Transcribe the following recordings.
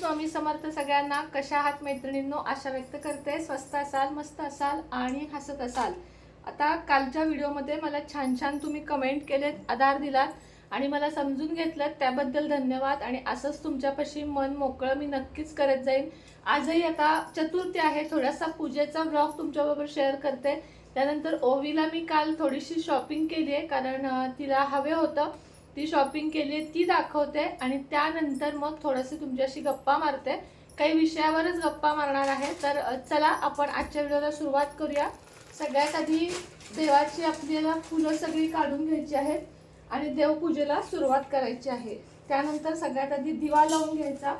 स्वामी समर्थ सगळ्यांना कशा आहात मैत्रिणींनो? आशा व्यक्त करते. स्वस्त असाल मस्त असाल आणि हसत असाल. आता कालच्या व्हिडिओमध्ये मला छान छान तुम्ही कमेंट केलेत आधार दिलात आणि मला समजून घेतलं त्याबद्दल धन्यवाद आणि असंच तुमच्यापाशी मन मोकळं मी नक्कीच करत जाईन. आजही आता चतुर्थी आहे. थोडासा पूजेचा ब्लॉग तुमच्याबरोबर शेअर करते. त्यानंतर ओवीला मी काल थोडीशी शॉपिंग केली आहे कारण तिला हवे होतं. ती शॉपिंग केली आहे ती दाखवते आणि त्यानंतर मग थोडंसं तुमच्याशी गप्पा मारते. काही विषयावरच गप्पा मारणार आहे. तर चला आपण आजच्या व्हिडिओला सुरुवात करूया. सगळ्यात आधी देवाची आपल्याला फुलं सगळी काढून घ्यायची आहेत आणि देवपूजेला सुरुवात करायची आहे. त्यानंतर सगळ्यात आधी दिवा लावून घ्यायचा.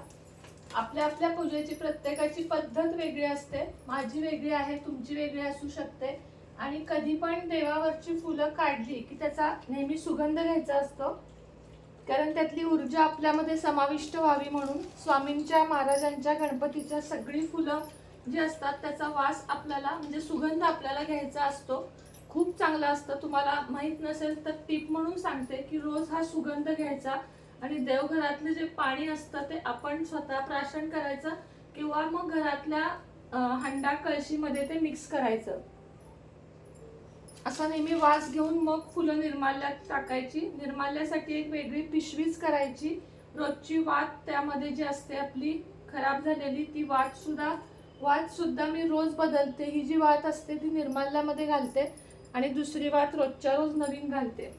आपल्या आपल्या पूजेची प्रत्येकाची पद्धत वेगळी असते. माझी वेगळी आहे तुमची वेगळी असू शकते. आणि कधी पण देवावरची फुलं काढली की त्याचा नेहमी सुगंध घ्यायचा असतो. कारण त्यातली ऊर्जा आपल्यामध्ये समाविष्ट व्हावी म्हणून स्वामींच्या महाराजांच्या गणपतीच्या सगळी फुलं जी असतात त्याचा वास आपल्याला म्हणजे सुगंध आपल्याला घ्यायचा असतो. खूप चांगला असतं. तुम्हाला माहीत नसेल तर टीप म्हणून सांगते की रोज हा सुगंध घ्यायचा आणि देवघरातलं जे पाणी असतं ते आपण स्वतः प्राशन करायचं किंवा मग घरातल्या हंडा कळशीमध्ये ते मिक्स करायचं. असा नेहमी वास घेऊन मग फुलं निर्माल्यात टाकायची. निर्माल्यासाठी एक वेगळी पिशवीच करायची. रोजची वात त्यामध्ये जी असते आपली खराब झालेली ती वात सुद्धा वात सुद्धा मी रोज बदलते. ही जी वात असते ती निर्माल्यामध्ये घालते आणि दुसरी वात रोजच्या रोज नवीन घालते.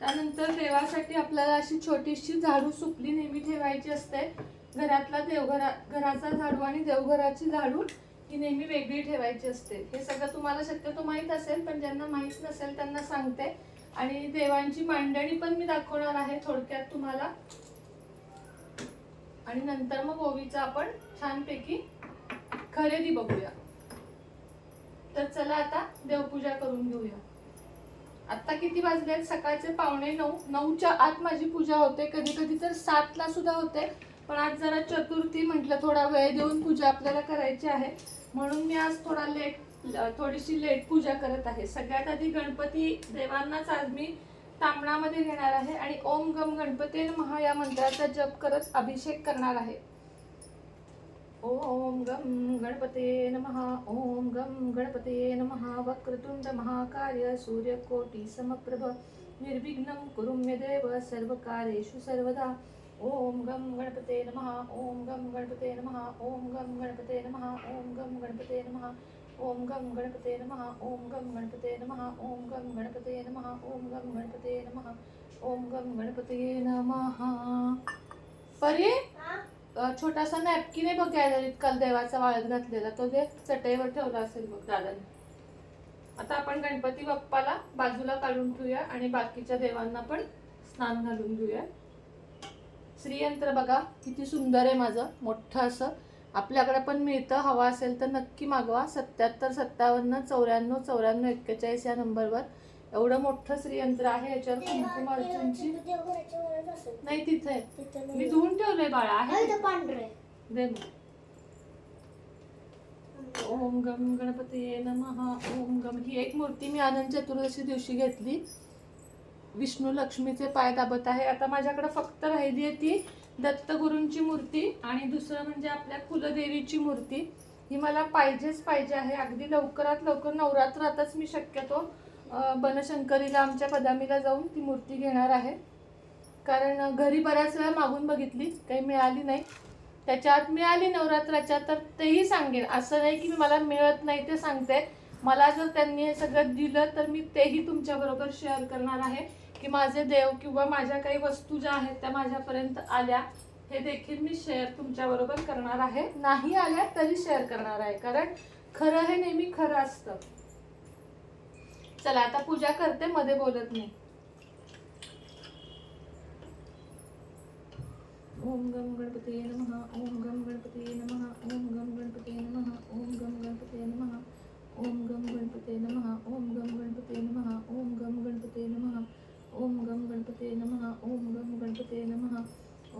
त्यानंतर देवासाठी आपल्याला अशी छोटीशी झाडू सुपली नेहमी ठेवायची असते. घरातला देवघरा घराचा झाडू आणि देवघराची झाडू. ही नेहमी वेगळी ठेवायची असते. हे सगळं तुम्हाला शक्यतो माहीत असेल पण ज्यांना माहीत नसेल त्यांना सांगते. आणि देवांची मांडणी पण मी दाखवणार आहे थोडक्यात तुम्हाला. आणि नंतर मग ओवीचा आपण छानपैकी खरेदी बघूया. तर चला आता देवपूजा करून घेऊया. आत्ता किती वाजले आहेत? सकाळचे पावणे नऊ. नऊच्या आत माझी पूजा होते. कधी कधी तर सातला सुद्धा होते. पण आज जरा चतुर्थी म्हटलं थोडा वेळ देऊन पूजा आपल्याला करायची आहे. म्हणून मी आज थोडा लेट थोडीशी लेट पूजा करत आहे. सगळ्यात आधी गणपती देवांनाच आज मी तांबणामध्ये घेणार आहे आणि ओम गम गणपती महा या मंत्राचा जप करत अभिषेक करणार आहे. ओम गम गणपते महा ओम गम गणपते महा वक्रतुंड महाकार्य सूर्यकोटी समप्रभ निर्विघ्नं कुरु मे देव सर्वकार्येषु सर्वदा ओम गम गणपते नमः ओम गम गणपते नमः ओम गम गणपते नमः ओम गम गणपते नमः ओम गम गणपते नमः ओम गम गणपते नमः ओम गम गणपते नमः ओम गम गणपते नमः ओम गम गणपते नमः। परे छोटासा नॅपकिन आहे बघ गॅलरीत काल देवाचा वाळत घातलेला तो जे चटईवर ठेवला असेल बघ दादाने. आता आपण गणपती बाप्पाला बाजूला काढून ठेवूया आणि बाकीच्या देवांना पण स्नान घालून घेऊया. श्रीयंत्र बघा किती सुंदर आहे माझं मोठं असं. आपल्याकडे पण मिळतं हवा असेल तर नक्की मागवा. सत्याहत्तर सत्तावन्न चौऱ्याण्णव चौऱ्याण्णव एक्केचाळीस या नंबरवर. एवढं मोठं श्रीयंत्र आहे याच्यावर कुंकुम अर्चनची नाही तिथे. मी धुवून ठेवलंय बाळा आहे. पांढरे दे. ओम गम गणपती नमः. ओम गम ही एक मूर्ती मी आनंद चतुर्दशी दिवशी घेतली. विष्णू लक्ष्मीचे पाय दाबत आहे. आता माझ्याकडे फक्त राहिली आहे ती दत्तगुरूंची मूर्ती आणि दुसरं म्हणजे आपल्या कुलदेवीची मूर्ती. ही मला पाहिजेच पाहिजे आहे. अगदी लवकरात लवकर नवरात्रातच मी शक्यतो बनशंकरीला आमच्या बदामीला जाऊन ती मूर्ती घेणार आहे. कारण घरी बऱ्याच वेळा मागून बघितली काही मिळाली नाही. त्याच्यात मिळाली नवरात्राच्या तर तेही सांगेन. असं नाही की मला मिळत नाही ते सांगते. मला जर त्यांनी हे सगळं दिलं तर मी तेही तुमच्याबरोबर शेअर करणार आहे की माझे देव किंवा माझ्या काही वस्तू ज्या आहेत त्या माझ्यापर्यंत आल्या. हे देखील मी शेअर तुमच्याबरोबर करणार आहे. नाही आल्या तरी शेअर करणार आहे. कारण खरं हे नेहमी खरं असतं. चला आता पूजा करते मध्ये बोलत नाही. ओम गम गणपते नमः ओम गम गणपते नमः ओम गम गणपते नमः ओम गम गणपते नमः. ओम गम गणपते नमः ओम गम गणपते नमः ओम गम गणपते नमः ओम गम गणपते नमः ओम गम गणपते नमः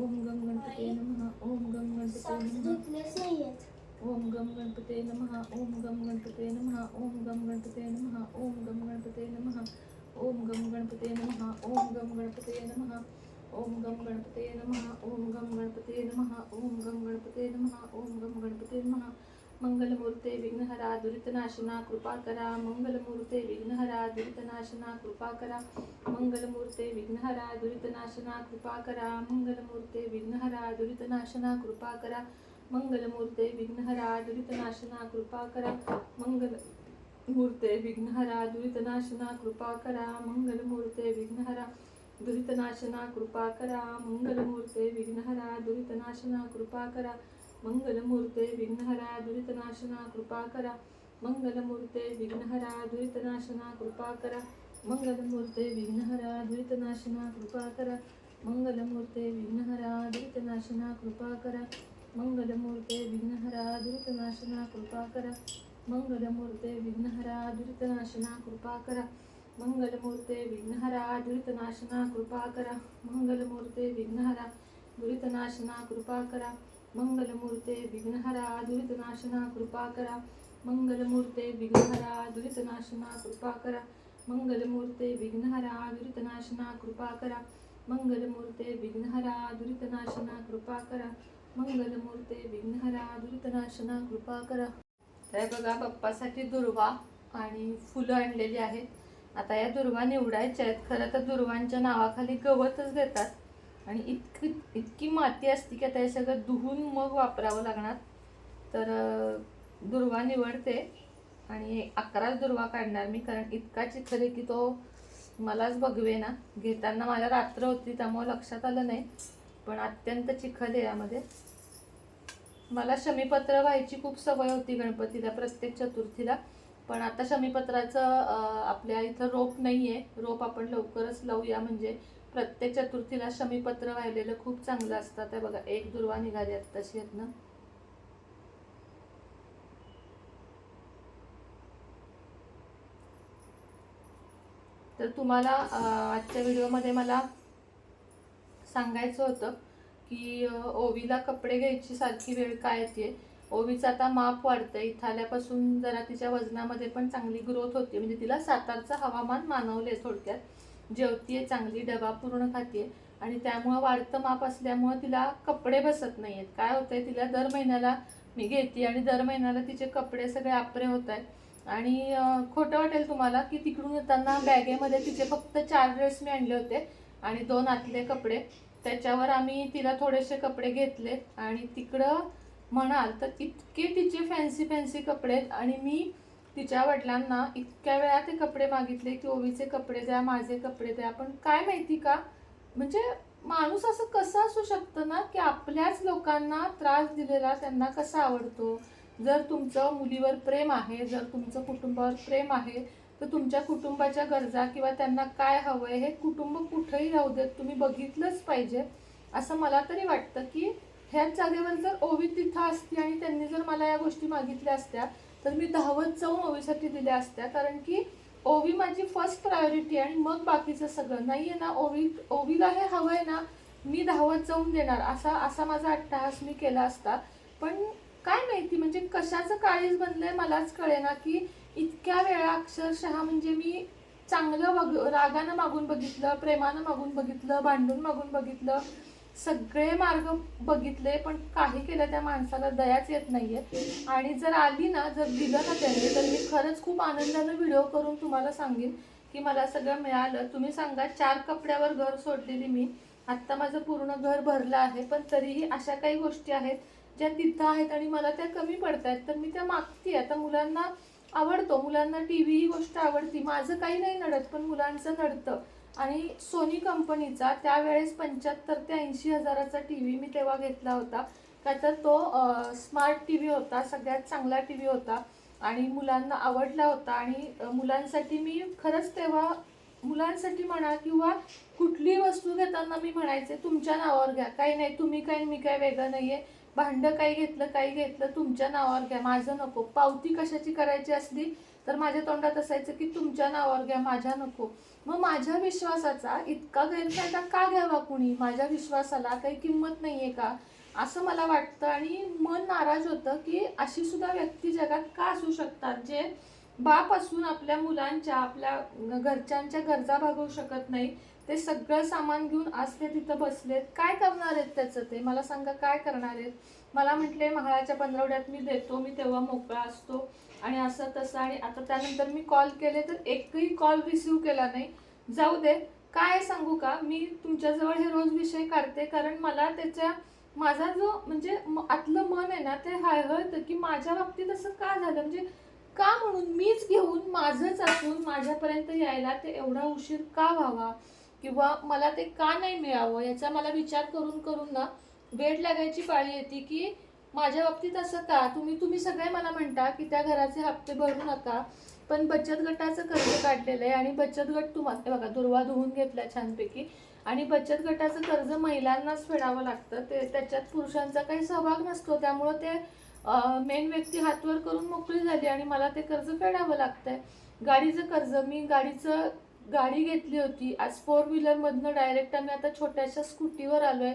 ओम गम गणपते नमः ओम गम गणपते नमः ओम गम गणपते नमः ओम गम गणपते नमः ओम गम गणपते नमः ओम गम गणपते नमः ओम गम गणपते नमः ओम गम गणपते नमः ओम गम गणपते नमः ओम गम गणपते नमः ओम गम गणपते नमः ओम गम गणपते नमः मंगलमूर्ते विघ्नहरा दुरितनाशना कृपा करा. मंगलमूर्ते विघ्नहरा दुरितनाशना कृपा करा. मंगलमूर्ते विघ्नहरा दुरितनाशना कृपा करा. मंगलमूर्ते विघ्नहरा दुरितनाशना कृपा करा. मंगलमूर्ते विघ्नहरा दुरितनाशना कृपा करा. मंगल मूर्ते विघ्नहरा दुरितनाशना कृपा करा. मंगलमूर्ते विघ्नहरा दुरितनाशना कृपा करा. मंगलमूर्ते विघ्नहरा दुरितनाशना कृपा करा. मंगलमूर्ते दुरितनाशना कृपा करा मंगलमूर्ते विघ्नहरा दुरितनाशना कृपा करा मंगलमूर्ते विघ्नहरा दुरितनाशना कृपा करा मंगलमूर्ते विघ्नहरा दुरितनाशना कृपा करा मंगलमूर्ते विघ्नहरा दुरितनाशना कृपा करा मंगलमूर्ते विघ्नहरा दुरितनाशना कृपा करा मंगलमूर्ते विघ्नहरा दुरितनाशना कृपा करा मंगलमूर्ते विघ्नहरा दुरितनाशना कृपा करा मंगलमूर्ते विघ्नहरा दुरितनाशना कृपा करा. मंगलमूर्ते विघ्नहरा दुरितनाशना कृपा करा. मंगलमूर्ते विघ्नहरा दुरितनाशना कृपा करा. मंगलमूर्ते विघ्नहरा दुरितनाशना कृपा करा. मंगलमूर्ते विघ्नहरा दुरितनाशना कृपा करा. तर बघा बाप्पासाठी दुर्वा आणि फुलं आणलेली आहेत. आता या दुर्वा निवडायच्या आहेत. खरं तर दुर्वांच्या नावाखाली गवतच देतात. आणि इतकी इतकी माती असते की आता हे सगळं धुवून मग वापरावं लागणार. तर दुर्वा निवडते आणि अकराच दुर्वा काढणार मी कारण इतका चिखल आहे की तो मलाच बघवे ना घेताना माझ्या रात्र होती त्यामुळे लक्षात आलं नाही. पण अत्यंत चिखल आहे यामध्ये. मला शमीपत्र व्हायची खूप सवय होती गणपतीला प्रत्येक चतुर्थीला. पण आता शमीपत्राचं आपल्या इथं रोप नाही आहे रोप आपण लवकरच लावूया म्हणजे प्रत्येक चतुर्थीला शमीपत्र वाहिलेलं खूप चांगलं असतं. ते बघा एक दुर्वा निघाली आहेत तशी आहेत ना. तर तुम्हाला आजच्या व्हिडिओमध्ये मला सांगायचं होतं की ओवीला कपडे घ्यायची सारखी वेळ काय येते? ओवीचं आता माप वाढतं इथं आल्यापासून जरा तिच्या वजनामध्ये पण चांगली ग्रोथ होते. म्हणजे तिला सातारचं हवामान मानवले थोडक्यात. जेवतीये चांगली डबा पूर्ण खाते आणि त्यामुळं वाढतं माप असल्यामुळं तिला कपडे बसत नाही आहेत काय होतंय तिला दर महिन्याला मी घेते आणि दर महिन्याला तिचे कपडे सगळे आपरे होत आहेत आणि खोटं वाटेल तुम्हाला की तिकडून येताना बॅगेमध्ये तिचे फक्त चार ड्रेस मी आणले होते आणि दोन आतले कपडे. त्याच्यावर आम्ही तिला थोडेसे कपडे घेतले आणि तिकडं म्हणाल तर इतके तिचे फॅन्सी फॅन्सी कपडे आहेत आणि मी तिच्या वडिलांना इतक्या वेळा ते कपडे मागितले की ओवीचे कपडे द्या माझे कपडे द्या पण काय माहिती का? म्हणजे माणूस असं कसं असू शकतं ना की आपल्याच लोकांना त्रास दिलेला त्यांना कसा आवडतो? जर तुमचं मुलीवर प्रेम आहे जर तुमचं कुटुंबावर प्रेम आहे तर तुमच्या कुटुंबाच्या गरजा किंवा त्यांना काय हवंय हे कुटुंब कुठेही राहू देत तुम्ही बघितलंच पाहिजे. असं मला तरी वाटतं की ह्याच जागेवर जर ओवी तिथं असती आणि त्यांनी जर मला या गोष्टी मागितल्या असत्या तर मी धावत जाऊन ओवीसाठी दिल्या असत्या कारण की ओवी माझी फर्स्ट प्रायोरिटी आणि मग बाकीचं सगळं. नाही आहे ना ओवी ओवीला हे हवं आहे ना मी धावत जाऊन देणार असा असा माझा अट्टहास मी केला असता. पण काय माहिती म्हणजे कशाचं काळीज आहे मलाच कळेना की इतक्या वेळा अक्षरशः म्हणजे मी चांगलं बघ रागानं मागून बघितलं प्रेमानं मागून बघितलं भांडून मागून बघितलं सगळे मार्ग बघितले पण काही केलं त्या माणसाला दयाच येत नाहीये. आणि जर आली ना जर दिलं ना त्याने तर मी खरंच खूप आनंदानं व्हिडिओ करून तुम्हाला सांगेन की मला सगळं मिळालं. तुम्ही सांगा चार कपड्यावर घर सोडलेली मी. आत्ता माझं पूर्ण घर भरलं आहे पण तरीही अशा काही गोष्टी आहेत ज्या तिथं आहेत आणि मला त्या कमी पडत आहेत तर मी त्या मागते आता मुलांना आवडतो. मुलांना टी व्ही ही गोष्ट आवडती. माझं काही नाही नडत पण मुलांचं नडतं. आणि सोनी कंपनीचा त्यावेळेस पंच्याहत्तर ते ऐंशी हजाराचा टी व्ही मी तेव्हा घेतला होता. का तर तो स्मार्ट टी व्ही होता सगळ्यात चांगला टी व्ही होता आणि मुलांना आवडला होता आणि मुलांसाठी मी खरंच तेव्हा मुलांसाठी म्हणा किंवा कुठलीही वस्तू घेताना मी म्हणायचे तुमच्या नावावर घ्या. काही नाही तुम्ही काही मी काय वेगळं नाही आहे भांडं काही घेतलं काही घेतलं तुमच्या नावावर घ्या. माझं नको. पावती कशाची करायची असली तर माझ्या तोंडात असायचं की तुमच्या नावावर घ्या माझ्या नको. मग माझ्या विश्वासाचा इतका गैरफायदा का घ्यावा कुणी? माझ्या विश्वासाला काही किंमत नाही आहे का? असं मला वाटतं आणि मन नाराज होतं की अशी सुद्धा व्यक्ती जगात का असू शकतात? जे बाप असून आपल्या मुलांच्या आपल्या घरच्यांच्या गरजा भागवू शकत नाही ते सगळं सामान घेऊन आज ते तिथं बसलेत. काय करणार आहेत त्याचं ते? मला सांगा काय करणार आहेत? मला म्हटले महाळाच्या पंधरवड्यात मी देतो मी तेव्हा मोकळा असतो. आणि असं तसं आणि आता त्यानंतर मी कॉल केले तर एकही कॉल रिसिव्ह केला नाही. जाऊ दे. काय सांगू का? मी तुमच्याजवळ हे रोज विषय काढते कारण मला त्याच्या माझा जो म्हणजे म- आतलं मन आहे ना ते हळहळतं की माझ्या बाबतीत असं का झालं? म्हणजे का म्हणून मीच घेऊन माझंच असून माझ्यापर्यंत यायला ते एवढा उशीर का व्हावा? किंवा मला ते का नाही मिळावं? याचा मला विचार करून करून ना वेळ लागायची पाळी येते की माझ्या बाबतीत असं का? तुम्ही तुम्ही सगळे मला म्हणता की त्या घराचे हप्ते भरू नका पण बचत गटाचं कर्ज काढलेलं आहे आणि बचत गट तुम्हाला बघा दुर्वा धुवून घेतला छानपैकी. आणि बचत गटाचं कर्ज महिलांनाच फेडावं लागतं. ते त्याच्यात पुरुषांचा काही सहभाग नसतो. त्यामुळं ते मेन व्यक्ती हातवर करून मोकळी झाली आणि मला ते कर्ज फेडावं लागतंय. गाडीचं कर्ज मी गाडीचं गाडी घेतली होती. आज फोर व्हीलरमधनं डायरेक्ट आम्ही आता छोट्याशा स्कूटीवर आलोय.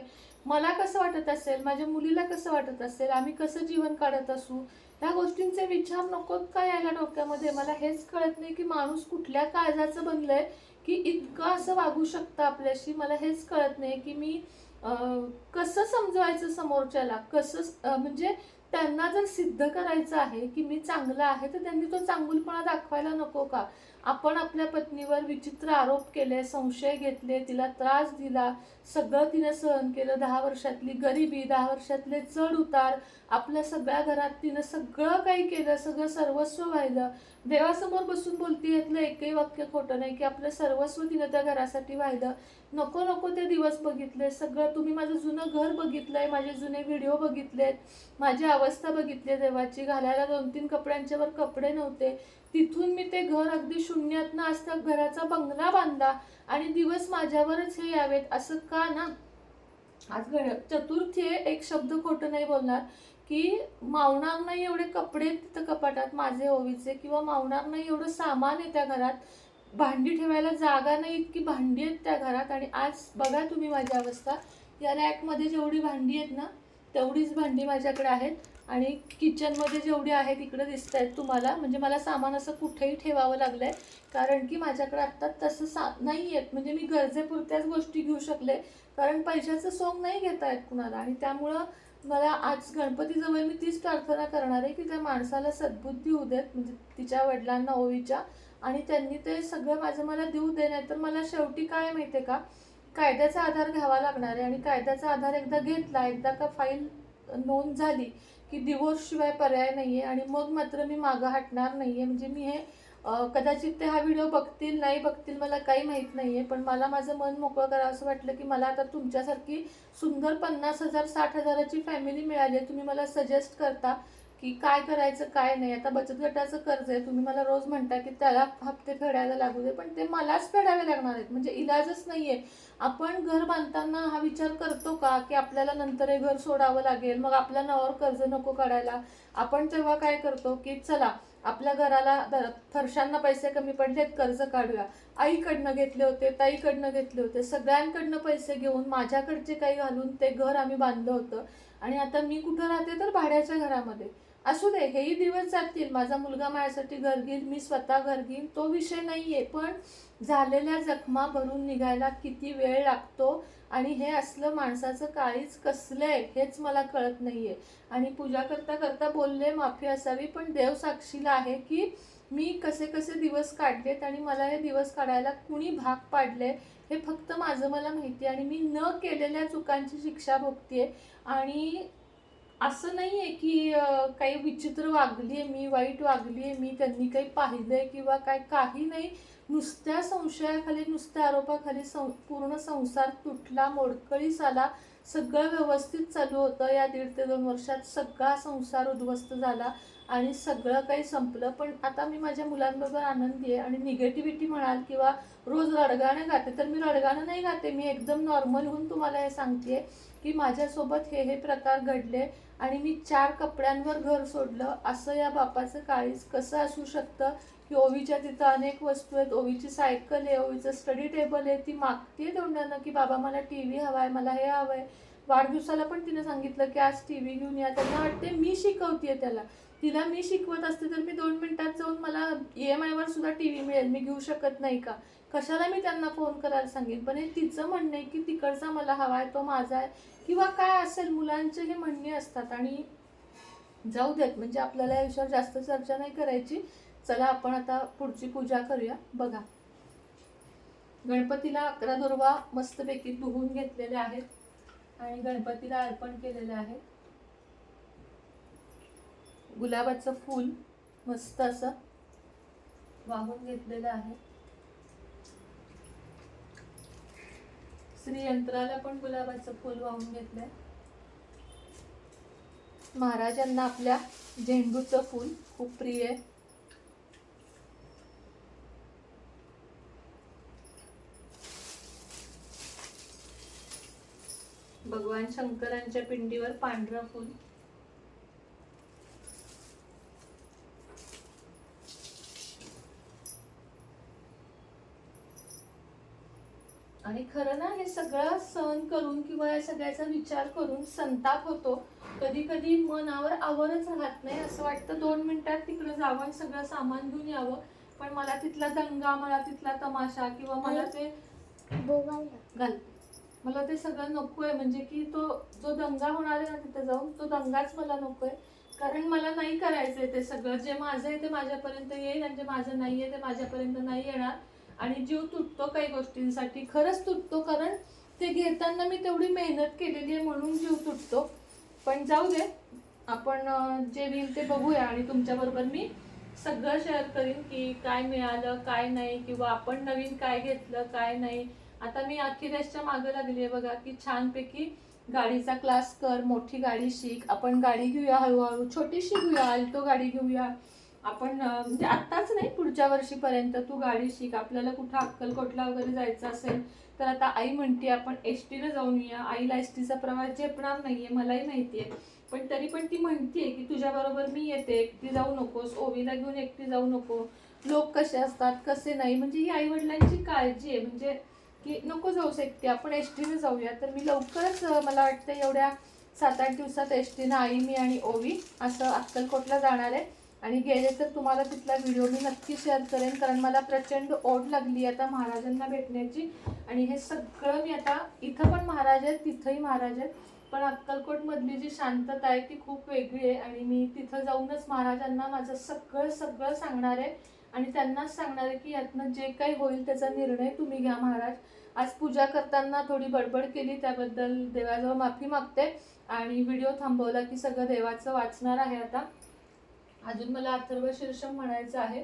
मला कसं वाटत असेल माझ्या मुलीला कसं वाटत असेल आम्ही कसं जीवन काढत असू ह्या गोष्टींचे विचार नकोत का यायला डोक्यामध्ये? मला हेच कळत नाही की माणूस कुठल्या काळजाचं बनलंय की इतकं असं वागू शकतं आपल्याशी. मला हेच कळत नाही की मी कसं समजवायचं समोरच्याला? कसं म्हणजे त्यांना जर सिद्ध करायचं आहे की मी चांगला आहे तर त्यांनी तो चांगुलपणा दाखवायला नको का? आपण आपल्या पत्नीवर विचित्र आरोप केले संशय घेतले तिला त्रास दिला सगळं तिने सहन केलं. दहा वर्षातली गरिबी दहा वर्षातले चढ उतार आपल्या सगळ्या घरात तिनं सगळं काही केलं सगळं सर्वस्व व्हायलं. देवासमोर बसून बोलती यातलं एकही वाक्य खोटं नाही की आपलं सर्वस्व तिनं त्या घरासाठी व्हायलं. नको नको ते दिवस बघितले सगळं तुम्ही माझं जुनं घर बघितलंय माझे जुने व्हिडिओ बघितलेत. माझी अवस्था बघितली देवाची. घालायला दोन तीन कपड्यांच्यावर कपडे नव्हते. तिथून मी ते घर अगदी शून्यातनं असता घराचा बंगला बांधला आणि दिवस माझ्यावरच हे यावेत. असं का ना? आज घड चतुर्थी आहे एक शब्द खोटं नाही बोलणार. की मावणार नाही एवढे कपडे तिथं कपाटात माझे ओवीचे किंवा मावणार नाही एवढं सामान आहे त्या घरात. भांडी ठेवायला जागा नाही इतकी भांडी आहेत त्या घरात. आणि आज बघा तुम्ही माझी अवस्था. या रॅकमध्ये जेवढी भांडी आहेत ना तेवढीच भांडी माझ्याकडे आहेत. आणि किचनमध्ये जेवढी आहेत इकडे दिसत आहेत तुम्हाला. म्हणजे मला सामान असं कुठेही ठेवावं लागलं आहे कारण की माझ्याकडे आत्ता तसं सा नाही आहेत. म्हणजे मी गरजेपुरत्याच गोष्टी घेऊ शकले. कारण पैशाचं सोंग नाही घेता येत कुणाला. आणि त्यामुळं मला आज गणपतीजवळ मी तीच प्रार्थना करणार आहे की त्या माणसाला सद्बुद्धी होऊ देत. म्हणजे तिच्या वडिलांना ओवीच्या. आणि त्यांनी ते सगळं माझं मला देऊ दे नाही तर मला शेवटी काय माहिती का? कायद्याचा आधार घ्यावा लागणार आहे आणि कायद्याचा आधार एकदा घेतला एकदा का फाईल नोंद झाली की डिवोर्स शिवाय पर्याय आहे आणि मग मात्र मी मागं हटणार नाही आहे म्हणजे मी हे कदाचित ते हा व्हिडिओ बघतील नाही बघतील मला काही माहीत नाही आहे पण मला माझं मन मोकळं करावं असं वाटलं की मला आता तुमच्यासारखी सुंदर पन्नास हजार साठ हजाराची फॅमिली मिळाली आहे. तुम्ही मला सजेस्ट करता की काय करायचं काय नाही. आता बचत गटाचं कर्ज आहे. तुम्ही मला रोज म्हणता की त्याला हप्ते फेडायला लागू दे पण ते मलाच फेडावे लागणार आहेत. म्हणजे इलाजच नाहीये. आपण घर बांधताना हा विचार करतो का की आपल्याला नंतर हे घर सोडावं लागेल? मग आपल्या नावावर कर्ज नको काढायला. आपण तेव्हा काय करतो की चला आपल्या घराला फरशांना पैसे कमी पडलेत कर्ज काढूया. आईकडनं घेतले होते ताईकडनं घेतले होते. सगळ्यांकडनं पैसे घेऊन माझ्याकडचे काही घालून ते घर आम्ही बांधलं होतं. आणि आता मी कुठं राहते तर भाड्याच्या घरामध्ये. असू दे हेही दिवस जातील. माझा मुलगा माझ्यासाठी घर घेईल मी स्वतः घर घेईन तो विषय नाही आहे पण झालेल्या जखमा भरून निघायला किती वेळ लागतो आणि हे असलं माणसाचं काळीच कसलं आहे हेच मला कळत नाही आहे आणि पूजा करता करता बोलले माफी असावी पण देव साक्षीला आहे की मी कसे कसे दिवस काढलेत आणि मला हे दिवस काढायला कुणी भाग पाडले हे फक्त माझं मला माहिती आहे आणि मी न केलेल्या चुकांची शिक्षा भोगतेय. आणि असं नाही आहे की काही विचित्र वागली आहे मी वाईट वागली आहे मी त्यांनी काही पाहिलंय किंवा काय काही नाही. नुसत्या संशयाखाली नुसत्या आरोपाखाली सं पूर्ण संसार तुटला मोडकळीस आला. सगळं व्यवस्थित चालू होतं. या दीड ते दोन वर्षात सगळा संसार उद्ध्वस्त झाला आणि सगळं काही संपलं. पण आता मी माझ्या मुलांबरोबर आनंदी आहे आणि निगेटिव्हिटी म्हणाल किंवा रोज रडगाणं गाते तर मी रडगाणं नाही गाते. मी एकदम नॉर्मल होऊन तुम्हाला हे सांगते की माझ्यासोबत हे हे प्रकार घडले. आणि मी चार कपड्यांवर घर सोडलं. असं या बापाचं काळीज कसं असू शकतं? की ओवीच्या तिथं अनेक वस्तू आहेत. ओवीची सायकल आहे ओवीचं स्टडी टेबल आहे. ती मागते तोंडानं की बाबा मला टी व्ही हवा आहे मला हे हवं आहे वाढदिवसाला पण तिने सांगितलं की आज टी व्ही घेऊन या. त्यांना वाटते मी शिकवते त्याला. तिला मी शिकवत असते तर मी दोन मिनटात जाऊन मला ई एम आयवर सुद्धा टी व्ही मिळेल. मी घेऊ शकत नाही का? कशाला मी त्यांना फोन करायला सांगेन? पण हे तिचं म्हणणं आहे की तिकडचा मला हवा आहे तो माझा आहे. किंवा काय असेल मुलांचे हे म्हणणे असतात आणि जाऊ देत. म्हणजे आपल्याला या विषयावर जास्त चर्चा नाही करायची. चला आपण आता पुढची पूजा करूया. बघा. गणपतीला अकरा दुर्वा मस्तपैकी धुवून घेतलेले आहेत आणि गणपतीला अर्पण केलेले आहे. गुलाबाचं फूल मस्त असं वाहून घेतलेलं आहे. श्रीयंत्राला पण गुलाबाचं फूल वाहून घेतलंय. महाराजांना आपल्या झेंडूचं फूल खूप प्रिय आहे. भगवान शंकरांच्या पिंडीवर पांढरं फूल आणि खरं ना हे सगळं सहन करून किंवा या सगळ्याचा विचार करून संताप होतो. कधी कधी मनावर आवरच राहत नाही. असं वाटतं दोन मिनिटात तिकडे जावं आणि सगळं सामान घेऊन यावं. पण मला तिथला दंगा मला तिथला तमाशा किंवा मला ते घाल. मला ते सगळं नकोय. म्हणजे की तो जो दंगा होणार आहे ना तिथे जाऊन तो दंगाच मला नकोय. कारण मला नाही करायचंय ते सगळं. जे माझं आहे ते माझ्यापर्यंत येईल आणि जे माझं नाही आहे ते माझ्यापर्यंत नाही येणार. आणि जीव तुटतो काही गोष्टींसाठी खरंच तुटतो कारण ते घेताना मी तेवढी मेहनत केलेली आहे म्हणून जीव तुटतो. पण जाऊ दे आपण जे येईल ते बघूया आणि तुमच्याबरोबर मी सगळं शेअर करीन की काय मिळालं काय नाही किंवा आपण नवीन काय घेतलं काय नाही. आता मी अखिलेशच्या मागं लागली आहे बघा की छानपैकी गाडीचा क्लास कर मोठी गाडी शिक आपण गाडी घेऊया हळूहळू छोटीशी घेऊया अल्टो गाडी घेऊया. आपण म्हणजे आत्ताच नाही पुढच्या वर्षीपर्यंत तू गाडी शिक आपल्याला कुठं अक्कलकोटला वगैरे जायचं असेल तर आता आई म्हणते आपण एस टीनं जाऊन या आईला एस टीचा प्रवास झेपणार नाहीये मलाही माहिती आहे पण तरी पण ती म्हणते की तुझ्याबरोबर मी येते एकटी जाऊ नकोस ओवीला घेऊन एकटी जाऊ नको. लोक कसे असतात कसे नाही म्हणजे ही आई वडिलांची काळजी आहे. म्हणजे की नको जाऊस एकटी आपण एस टीनं जाऊया. तर मी लवकरच मला वाटतं एवढ्या सात आठ दिवसात एस टीनं आई मी आणि ओवी असं अक्कलकोटला जाणार आहे. आणि गेले तर तुम्हाला तिथला व्हिडिओ मी नक्की शेअर करेन कारण मला प्रचंड ओढ लागली आता महाराजांना भेटण्याची. आणि हे सगळं मी आता इथं पण महाराज आहेत तिथंही महाराज आहेत. पण अक्कलकोटमधली जी शांतता आहे ती खूप वेगळी आहे. आणि मी तिथं जाऊनच महाराजांना माझं सगळं सगळं सांगणार आहे. आणि त्यांनाच सांगणार आहे की यातनं जे काही होईल त्याचा निर्णय तुम्ही घ्या महाराज. आज पूजा करताना थोडी बडबड केली त्याबद्दल देवाजवळ माफी मागते. आणि व्हिडिओ थांबवला की सगळं देवाचं वाचणार आहे आता. अजून मला अथर्व शीर्षम म्हणायचं आहे.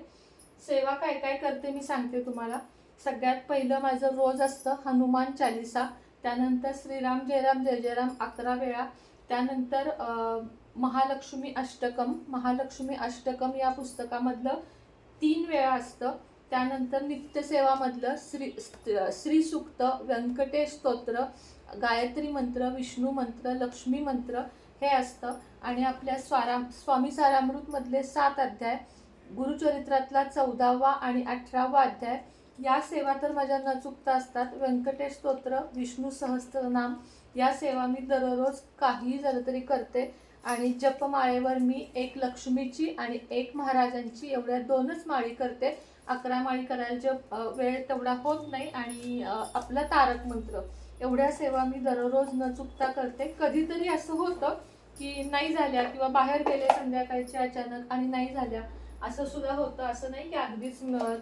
सेवा काय काय करते मी सांगते तुम्हाला. सगळ्यात पहिलं माझं रोज असतं हनुमान चालिसा. त्यानंतर श्रीराम जयराम जय जयराम अकरा वेळा. त्यानंतर महालक्ष्मी अष्टकम. महालक्ष्मी अष्टकम या पुस्तकामधलं तीन वेळा असतं. त्यानंतर नित्यसेवामधलं श्री श्रीसुक्त व्यंकटेश स्तोत्र गायत्री मंत्र विष्णू मंत्र लक्ष्मी मंत्र हे असतं. आणि आपल्या स्वाराम स्वामी सारामृतमधले सात अध्याय गुरुचरित्रातला चौदावा आणि अठरावा अध्याय या सेवा तर माझ्या न चुकता असतात. व्यंकटेश स्तोत्र विष्णू सहस्त्रनाम या सेवा मी दररोज काही झालं तरी करते. आणि जपमाळेवर मी एक लक्ष्मीची आणि एक महाराजांची एवढ्या दोनच माळी करते. अकरा माळी करायला जप वेळ तेवढा होत नाही आणि आपलं आपला तारक मंत्र. एवढ्या सेवा मी दररोज न चुकता करते. कधीतरी असं होतं की नाही झाल्या किंवा बाहेर गेले संध्याकाळचे अचानक आणि नाही झाल्या असं सुद्धा होतं. असं नाही की अगदीच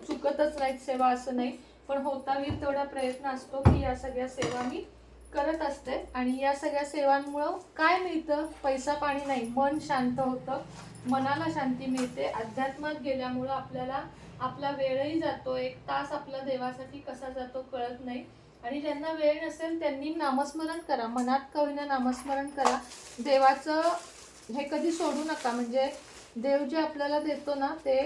चुकतच नाहीत सेवा असं नाही. पण होता होईल तेवढा प्रयत्न असतो की या सगळ्या सेवा मी करत असते. आणि या सगळ्या सेवांमुळं काय मिळतं? पैसा पाणी नाही. मन शांत होतं. मनाला शांती मिळते. अध्यात्मात गेल्यामुळं आपल्याला आपला वेळही जातो. एक तास आपला देवासाठी कसा जातो कळत नाही. आणि ज्यांना वेळ नसेल त्यांनी नामस्मरण करा. मनात कवीनं नामस्मरण करा. देवाचं हे कधी सोडू नका. म्हणजे देव जे आपल्याला देतो ना ते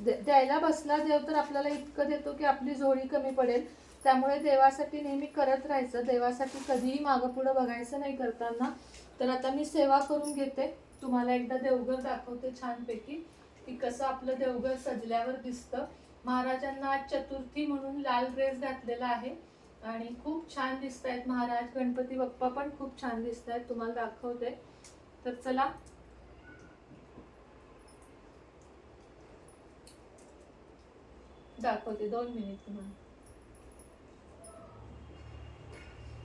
द्यायला बसला देव तर आपल्याला इतकं देतो की आपली झोळी कमी पडेल. त्यामुळे देवासाठी नेहमी करत राहायचं. देवासाठी कधीही मागं पुढं बघायचं नाही करताना. तर आता मी सेवा करून घेते. तुम्हाला एकदा देवघर दाखवते छानपैकी. की कसं आपलं देवघर सजल्यावर दिसतं. महाराजांना आज चतुर्थी म्हणून लाल ड्रेस घातलेला आहे. आणि खूप छान दिसत आहेत महाराज गणपती बाप्पा पण खूप छान दिसत आहेत तुम्हाला दाखवते. तर चला. दाखवते दोन मिनिट तुम्हाला.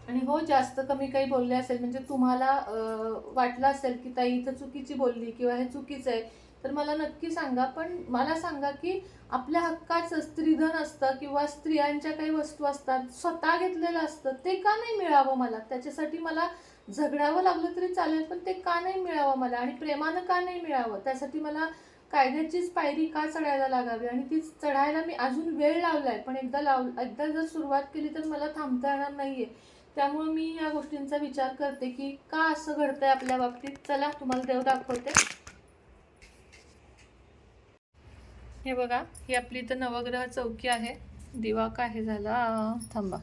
आणि हो जास्त कमी काही बोलले असेल म्हणजे तुम्हाला अं, वाटलं असेल की ताई इथं चुकीची बोलली किंवा हे चुकीचं आहे तर मला नक्की सांगा पण मला सांगा की आपल्या हक्काचं स्त्रीधन असतं किंवा स्त्रियांच्या काही वस्तू असतात स्वतः घेतलेलं असतं ते का नाही मिळावं मला? त्याच्यासाठी मला झगडावं लागलं तरी चालेल पण ते का नाही मिळावं मला? आणि प्रेमानं का नाही मिळावं? त्यासाठी मला कायद्याचीच पायरी का चढायला लागावी? आणि ती चढायला मी अजून वेळ लावला आहे पण एकदा लाव एकदा जर सुरुवात केली तर मला थांबता येणार नाही आहे त्यामुळे मी या गोष्टींचा विचार करते की का असं घडतं आहे आपल्या बाबतीत? चला तुम्हाला देव दाखवते. हे बघा ही आपली इथं नवग्रह चौकी आहे. दिवा काय झाला. थांबा.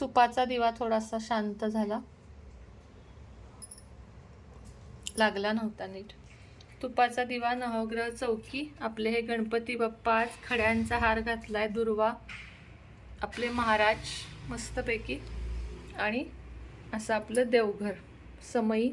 तुपाचा दिवा थोडासा शांत झाला. लागला नव्हता नीट. तुपाचा दिवा नवग्रह चौकी. आपले हे गणपती बाप्पा आज खड्यांचा हार घातला आहे दुर्वा. आपले महाराज मस्तपैकी. आणि असं आपलं देवघर समयी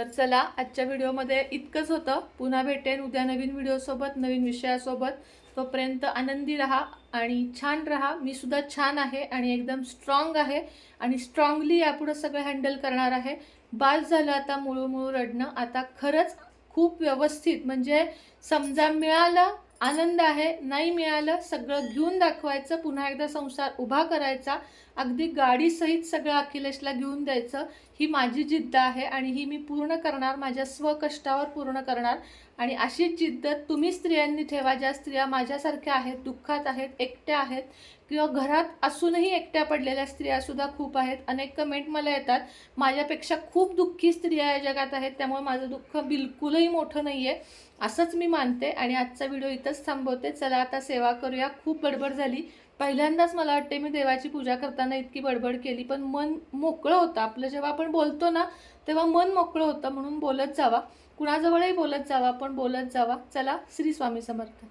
तर चला आजच्या व्हिडिओमध्ये इतकंच होतं. पुन्हा भेटेन उद्या नवीन व्हिडिओसोबत नवीन विषयासोबत. तोपर्यंत आनंदी राहा आणि छान राहा. मी सुद्धा छान आहे आणि एकदम स्ट्रॉंग आहे आणि स्ट्रॉंगली यापुढं सगळं हँडल करणार आहे. बास झालं आता मुळू मुळू रडणं. आता खरंच खूप व्यवस्थित म्हणजे समजा मिळालं आनंद आहे नाही मिळालं सगळं घेऊन दाखवायचं पुन्हा एकदा संसार उभा करायचा अगदी गाडीसहित सगळं अखिलेशला घेऊन द्यायचं ही माझी जिद्द आहे आणि ही मी पूर्ण करणार माझ्या स्वकष्टावर पूर्ण करणार. आणि अशीच जिद्द तुम्ही स्त्रियांनी ठेवा ज्या स्त्रिया माझ्यासारख्या आहेत दुःखात आहेत एकट्या आहेत किंवा घरात असूनही एकट्या पडलेल्या स्त्रियासुद्धा खूप आहेत. अनेक कमेंट मला येतात. माझ्यापेक्षा खूप दुःखी स्त्रिया या जगात आहेत. त्यामुळे माझं दुःख बिलकुलही मोठं नाही आहे असंच मी मानते आणि आजचा व्हिडिओ इथंच थांबवते. चला आता सेवा करूया. खूप बडबड झाली. पहिल्यांदाच मला वाटते मी देवाची पूजा करताना इतकी बडबड केली पण मन मोकळं होतं. आपलं जेव्हा आपण बोलतो ना तेव्हा मन मोकळं होतं म्हणून बोलत जावा. कुणाजवळही बोलत जावा पण बोलत जावा. चला श्री स्वामी समर्थ.